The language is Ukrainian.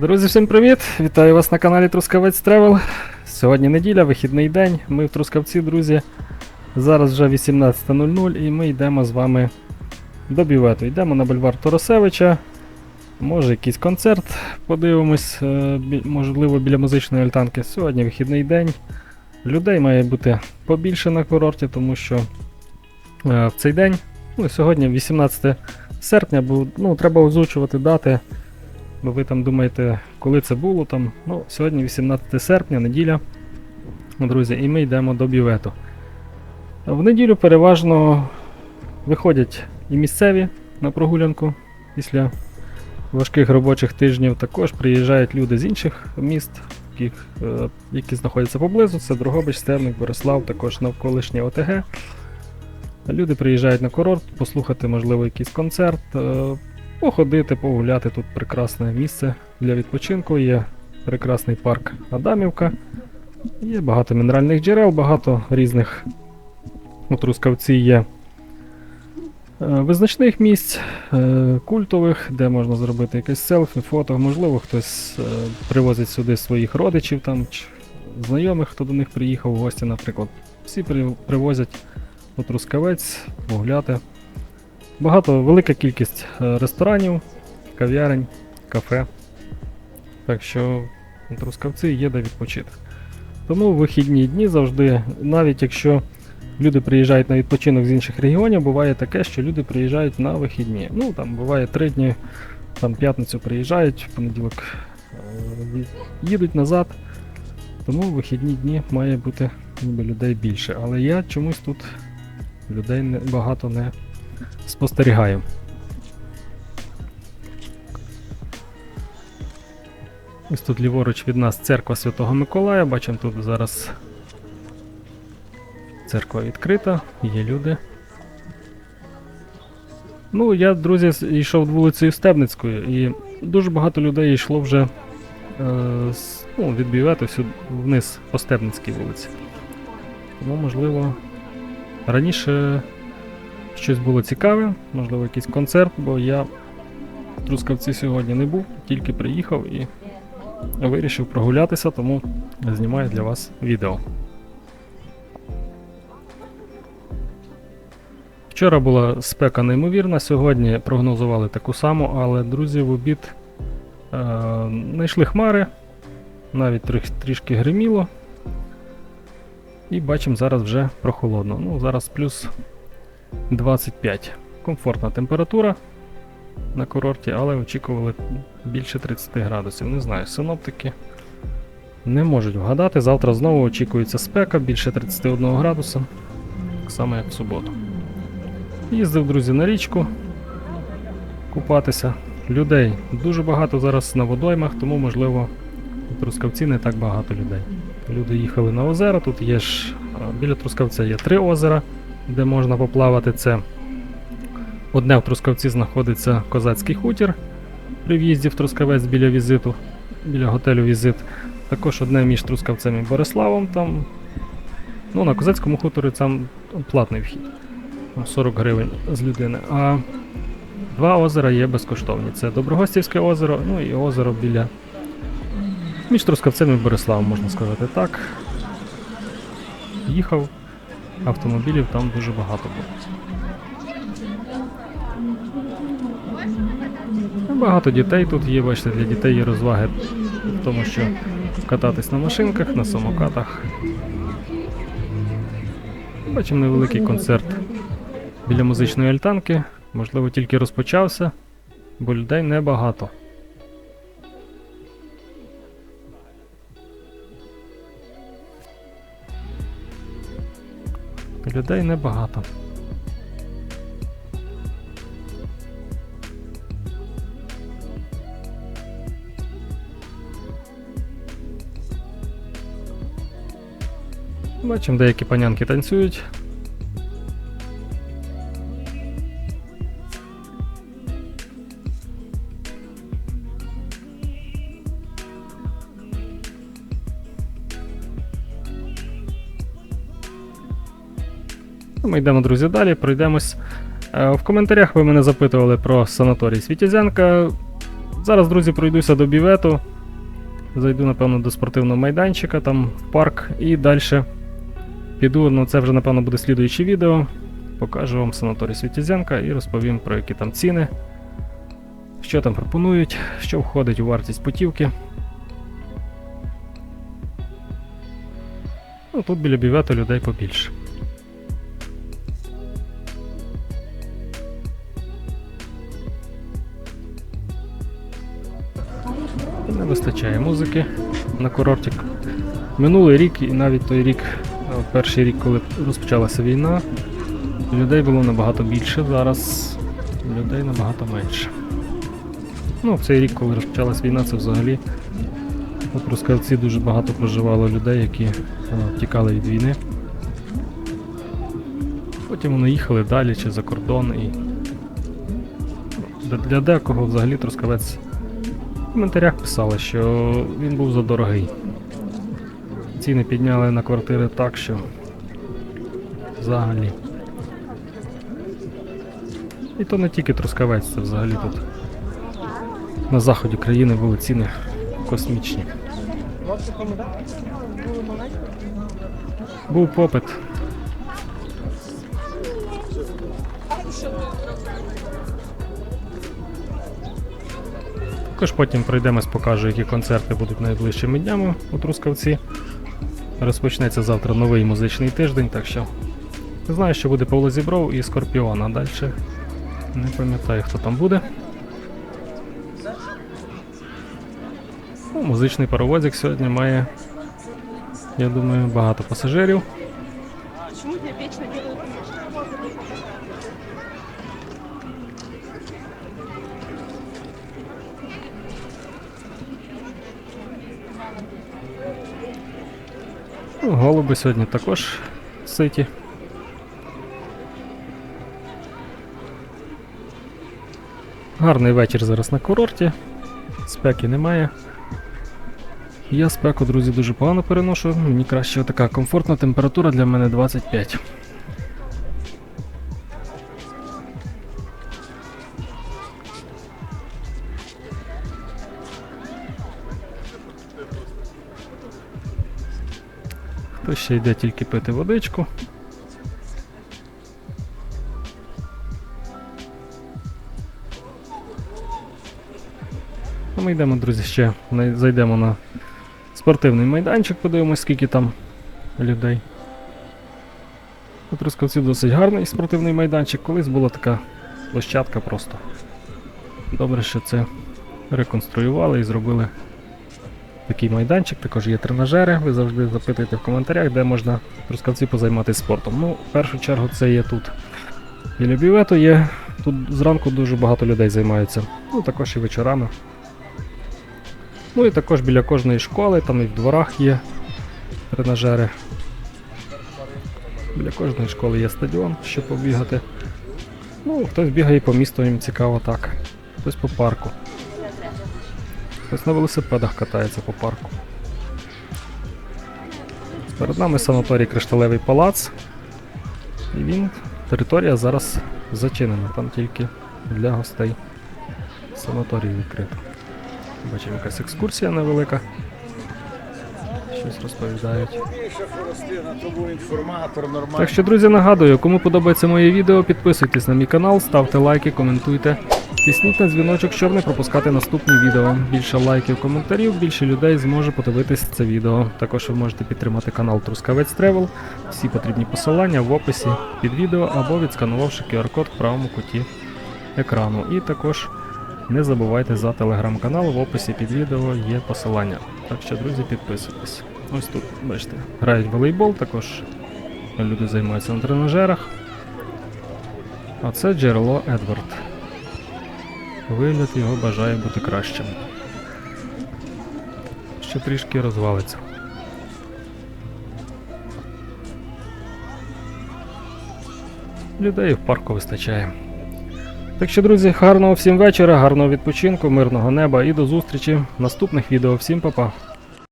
Друзі, всім привіт! Вітаю вас на каналі Трускавець Тревел. Сьогодні неділя, вихідний день. Ми в Трускавці, друзі. Зараз вже 18.00 і ми йдемо з вами до бювету. Йдемо на бульвар Торосевича. Може якийсь концерт подивимось, е, можливо, біля музичної альтанки. Сьогодні вихідний день. Людей має бути побільше на курорті, тому що е, в цей день, ну сьогодні 18 серпня, бо ну, треба озвучувати дати. Бо ви там думаєте, коли це було там. Ну, сьогодні 18 серпня, неділя. Друзі, і ми йдемо до бювету. В неділю переважно виходять і місцеві на прогулянку після важких робочих тижнів. Також приїжджають люди з інших міст, яких, е, які знаходяться поблизу. Це Дрогобич, Стебник, Борислав, також навколишнє ОТГ. Люди приїжджають на курорт, послухати, можливо, якийсь концерт, е, походити, погуляти. Тут прекрасне місце для відпочинку. Є прекрасний парк Адамівка. Є багато мінеральних джерел, багато різних у Трускавці є е, визначних місць, е, культових, де можна зробити якесь селфі, фото. Можливо, хтось е, привозить сюди своїх родичів там, чи знайомих, хто до них приїхав в гості, наприклад. Всі привозять у Трускавець погуляти. Багато, велика кількість е, ресторанів, кав'ярень, кафе. Так що Трускавці є де відпочити. Тому в вихідні дні завжди, навіть якщо люди приїжджають на відпочинок з інших регіонів, буває таке, що люди приїжджають на вихідні. Ну там буває три дні, там п'ятницю приїжджають, в понеділок е, їдуть назад. Тому в вихідні дні має бути ніби людей більше. Але я чомусь тут людей багато не спостерігаю. Ось тут ліворуч від нас церква Святого Миколая. Бачимо, тут зараз церква відкрита, є люди. Ну, я, друзі, йшов вулицею Стебницькою, і дуже багато людей йшло вже е, з, ну, від бювету вниз по Стебницькій вулиці. Тому, можливо, раніше щось було цікаве, можливо, якийсь концерт, бо я в Трускавці сьогодні не був, тільки приїхав і вирішив прогулятися, тому знімаю для вас відео. Вчора була спека неймовірна, сьогодні прогнозували таку саму, але друзі, в обід е, знайшли хмари, навіть трішки гриміло. І бачимо, зараз вже прохолодно. Ну, зараз плюс 25. Комфортна температура на курорті, але очікували більше 30 градусів. Не знаю, синоптики не можуть вгадати. Завтра знову очікується спека більше 31 градуса, так само як в суботу. Їздив, друзі, на річку купатися. Людей дуже багато зараз на водоймах, тому, можливо, у Трускавці не так багато людей. Люди їхали на озера. Тут є ж біля Трускавця є три озера, де можна поплавати. Це одне в Трускавці знаходиться козацький хутір при в'їзді в Трускавець біля візиту, біля готелю Візит. Також одне між Трускавцем і Бориславом. Там, ну, на козацькому хуторі там платний вхід. 40 гривень з людини. А два озера є безкоштовні. Це Доброгостівське озеро, ну і озеро біля. Між Трускавцем і Бориславом, можна сказати так. Їхав, автомобілів там дуже багато було. Ну, Багато дітей тут є, бачите, для дітей є розваги в тому, що кататись на машинках, на самокатах. Бачимо невеликий концерт біля музичної альтанки. Можливо, тільки розпочався, бо людей небагато. Людей небагато. Бачимо, деякі панянки танцюють. Ми йдемо, друзі, далі, пройдемось. Е, В коментарях ви мене запитували про санаторій Світязянка. Зараз, друзі, пройдуся до бівету. Зайду, напевно, до спортивного майданчика, там в парк, і далі піду. Ну, це вже, напевно, буде слідуюче відео. Покажу вам санаторій Світязянка і розповім про які там ціни, що там пропонують, що входить у вартість путівки. Ну, тут біля бівета людей побільше. Не вистачає музики на курорті. Минулий рік і навіть той рік, е, перший рік, коли розпочалася війна, людей було набагато більше, зараз людей набагато менше. Ну, в цей рік, коли розпочалась війна, це взагалі у Трускавці дуже багато проживало людей, які е, втікали від війни. Потім вони їхали далі чи за кордон і для- декого взагалі Трускавець в коментарях писали, що він був задорогий. Ціни підняли на квартири так, що взагалі. І то не тільки Трускавець, це взагалі тут. На заході країни були ціни космічні. Був попит. Також потім пройдемось, покажу, які концерти будуть найближчими днями у Трускавці. Розпочнеться завтра новий музичний тиждень, так що знаю, що буде Павло Зібров і Скорпіон, а далі не пам'ятаю, хто там буде. Ну, музичний паровозик сьогодні має, я думаю, багато пасажирів. Ну, голуби сьогодні також ситі. Гарний вечір зараз на курорті. Спеки немає. Я спеку, друзі, дуже погано переношу. Мені краще така комфортна температура для мене 25. Хто ще йде тільки пити водичку. А ми йдемо, друзі, ще зайдемо на спортивний майданчик, подивимось, скільки там людей. У Трускавці досить гарний спортивний майданчик. Колись була така площадка просто. Добре, що це реконструювали і зробили такий майданчик. Також є тренажери. Ви завжди запитуєте в коментарях, де можна Трускавці позайматися спортом. Ну, в першу чергу це є тут. Біля бювету є. Тут зранку дуже багато людей займаються. Ну, також і вечорами. Ну і також біля кожної школи, там і в дворах є тренажери. Біля кожної школи є стадіон, щоб побігати. Ну, хтось бігає по місту, їм цікаво так. Хтось по парку. Хтось на велосипедах катається по парку. Перед нами санаторій Кришталевий палац. І він, територія зараз зачинена, там тільки для гостей санаторій відкрито. Бачимо якась екскурсія невелика. Щось розповідають. Так що, друзі, нагадую, кому подобається моє відео, підписуйтесь на мій канал, ставте лайки, коментуйте. Тисніть на дзвіночок, щоб не пропускати наступні відео. Більше лайків, коментарів, більше людей зможе подивитись це відео. Також ви можете підтримати канал Трускавець Тревел. Всі потрібні посилання в описі під відео або відсканувавши QR-код в правому куті екрану. І також не забувайте за телеграм-канал, в описі під відео є посилання. Так що, друзі, підписуйтесь. Ось тут, бачите, грають волейбол, також люди займаються на тренажерах. А це джерело Едвард. Вигляд його бажає бути кращим. Ще трішки розвалиться. Людей в парку вистачає. Так що, друзі, гарного всім вечора, гарного відпочинку, мирного неба і до зустрічі в наступних відео. Всім па-па!